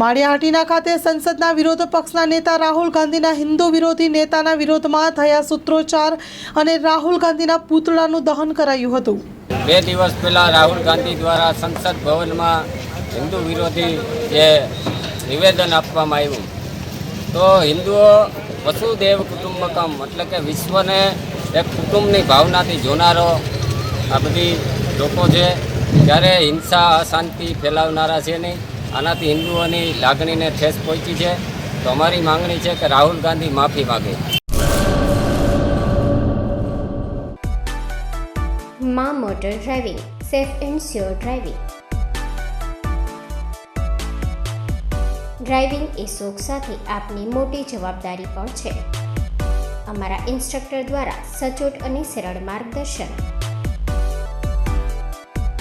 માળિયાહાટીના ખાતે સંસદના વિરોધ પક્ષના નેતા રાહુલ ગાંધીના હિન્દુ વિરોધી નેતાના વિરોધમાં થયા સૂત્રોચ્ચાર અને રાહુલ ગાંધીના પૂતળાનું દહન કરાયું હતું. બે દિવસ પહેલાં રાહુલ ગાંધી દ્વારા સંસદ ભવનમાં હિન્દુ વિરોધી જે નિવેદન આપવામાં આવ્યું. તો હિન્દુઓ વસુદેવ કુટુંબકમ એટલે કે વિશ્વને એક કુટુંબની ભાવનાથી જોનારો આ બધી લોકો છે. ત્યારે હિંસા, અશાંતિ ફેલાવનારા છે નહીં. આનાથી હિન્દુઓની લાગણીને ઠેસ પહોંચી છે. તો અમારી માંગણી છે કે રાહુલ ગાંધી માફી માગે. મા motor driving, safe and sure driving. Driving એ શોખ સાથે આપની મોટી જવાબદારી પણ છે. અમારા ઇન્સ્ટ્રક્ટર દ્વારા સચોટ અને સરળ માર્ગદર્શન.